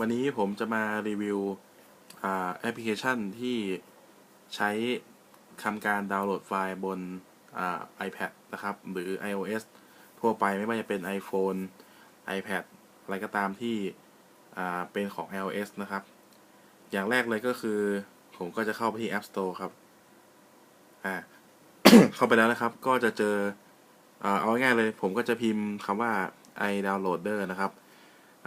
วันนี้ผมจะมารีวิวแอปพลิเคชันที่ใช้ทำการดาวน์โหลดไฟล์บน iPad นะครับ หรือ iOS ทั่วไปไม่ว่าจะเป็น iPhone iPad อะไรก็ตามที่เป็นของ iOS นะครับ อย่างแรกเลยก็คือ ผมก็จะเข้าไปที่ App Store ครับ อ่า เข้าไปแล้วนะครับ ก็จะเจอเอาง่ายเลย ผมก็จะพิมพ์คำว่า iDownloader นะครับ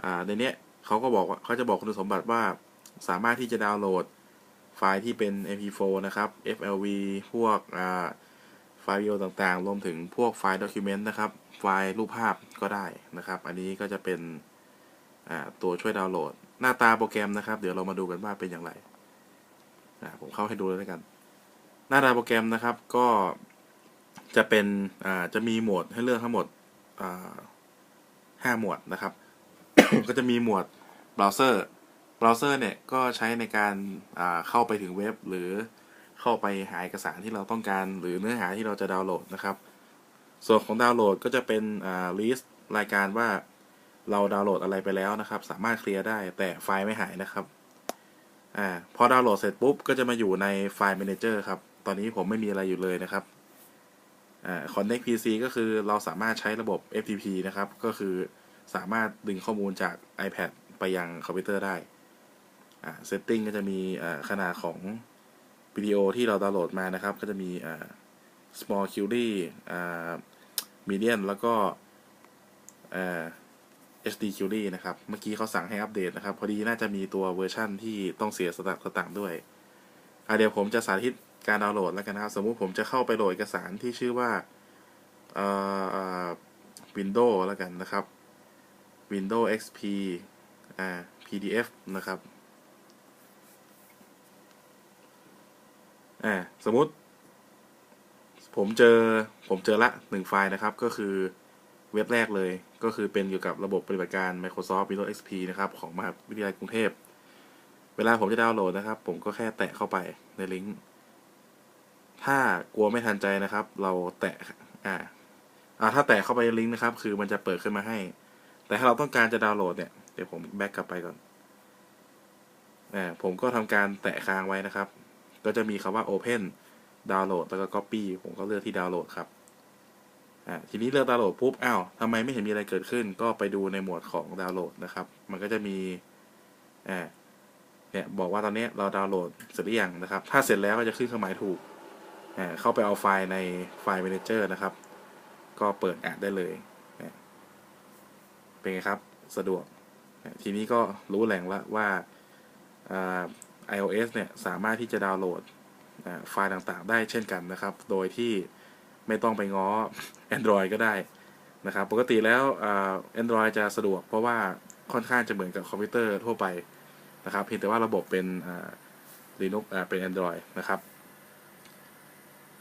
อ่าในเนี้ย เขาก็บอกว่าเขาจะบอกคุณสมบัติว่าสามารถที่จะดาวน์โหลดไฟล์ที่เป็น mp4 นะครับ flv พวกไฟล์วิดีโอต่างๆ รวมถึงพวกไฟล์ document นะครับ ไฟล์รูปภาพก็ได้นะครับ อันนี้ก็จะเป็นตัวช่วยดาวน์โหลด หน้าตาโปรแกรมนะครับ เดี๋ยวเรามาดูกันว่าเป็นอย่างไรผมเข้าให้ดูเลยแล้วกัน หน้าตาโปรแกรมนะครับก็จะเป็นจะมีโหมดให้เลือกทั้งหมดห้าหมวดนะครับ ก็จะมีหมวดเบราว์เซอร์เบราว์เซอร์เนี่ยก็ใช้ในการเข้าไปถึงเว็บ หรือเข้าไปหาเอกสารที่เราต้องการ หรือเนื้อหาที่เราจะดาวน์โหลดนะครับ ส่วนของดาวน์โหลดก็จะเป็นลิสต์รายการว่าเราดาวน์โหลดอะไรไปแล้วนะครับ สามารถเคลียร์ได้แต่ไฟล์ไม่หายนะครับอ่าพอดาวน์โหลดเสร็จปุ๊บก็จะมาอยู่ในไฟล์ Manager ครับ ตอนนี้ผมไม่มีอะไรอยู่เลยนะครับอ่า Connect PC ก็คือเราสามารถใช้ระบบ FTP นะครับ ก็คือ สามารถดึงข้อมูลจาก iPad ไปยังคอมพิวเตอร์ได้อ่า setting ก็จะมีอ่าขนาดของวิดีโอที่เราดาวน์โหลดมานะครับ ก็จะมีอ่า small query อ่า medium แล้วก็อ่า HD query นะครับ เมื่อกี้เขาสั่งให้อัปเดตนะครับ พอดีน่าจะมีตัวเวอร์ชั่นที่ต้องเสียสตังค์สตังค์ด้วยอ่าเดี๋ยวผมจะสาธิตการดาวน์โหลดแล้วกันนะครับ สมมุติผมจะเข้าไปโหลดเอกสารที่ชื่อว่าอ่อ Windows แล้วกันนะครับ Windows XP อ่า PDF นะครับ อ่า สมมติ ผมเจอ ผมเจอละหนึ่งไฟล์นะครับ ก็คือเว็บแรกเลย ก็คือเป็นเกี่ยวกับระบบปฏิบัติการ Microsoft Windows XP นะครับ ของมหาวิทยาลัยกรุงเทพ เวลาผมจะดาวน์โหลดนะครับ ผมก็แค่แตะเข้าไปในลิงก์ ถ้ากลัวไม่ทันใจนะครับ เราแตะ อ่า อ่า ถ้าแตะเข้าไปในลิงก์นะครับ คือมันจะเปิดขึ้นมาให้ แต่ถ้าเราต้องการจะดาวน์โหลดเนี่ย เดี๋ยวผมแบ็กกลับไปก่อนอ่าผมก็ทำการแตะค้างไว้นะครับ ก็จะมีคำว่า Open ดาวน์โหลดแล้วก็ Copy ผมก็เลือกที่ดาวน์โหลดครับอ่าทีนี้เลือกดาวน์โหลดปุ๊บอ้าวทำไมไม่เห็นมีอะไรเกิดขึ้น ก็ไปดูในหมวดของดาวน์โหลดนะครับ มันก็จะมีอ่าเนี่ยบอกว่าตอนนี้เราดาวน์โหลดเสร็จหรือยังนะครับ ถ้าเสร็จแล้วก็จะขึ้นเครื่องหมายถูกอ่าเข้าไปเอาไฟล์ในไฟล์ Manager นะครับ ก็เปิดอ่านได้เลย เป็นไงครับ สะดวก ทีนี้ก็รู้แหล่งละว่าา iOS เนี่ยสามารถที่จะดาวน์โหลดไฟล์ต่างๆ ได้เช่นกันนะครับ โดยที่ไม่ต้องไปง้อ Android ก็ได้นะครับ ปกติแล้วอ่า Android จะสะดวกเพราะว่าค่อนข้างจะเหมือนกับคอมพิวเตอร์ทั่วไปนะครับ เพียงแต่ว่าระบบเป็นอ่า Linux เป็น Android นะครับ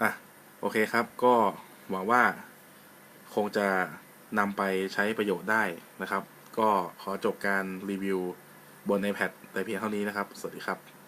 อะ โอเคครับ ก็หวังว่าคงจะ นำไปใช้ประโยชน์ได้นะครับ ก็ขอจบการรีวิวบน iPad แต่เพียงเท่านี้นะครับ สวัสดีครับ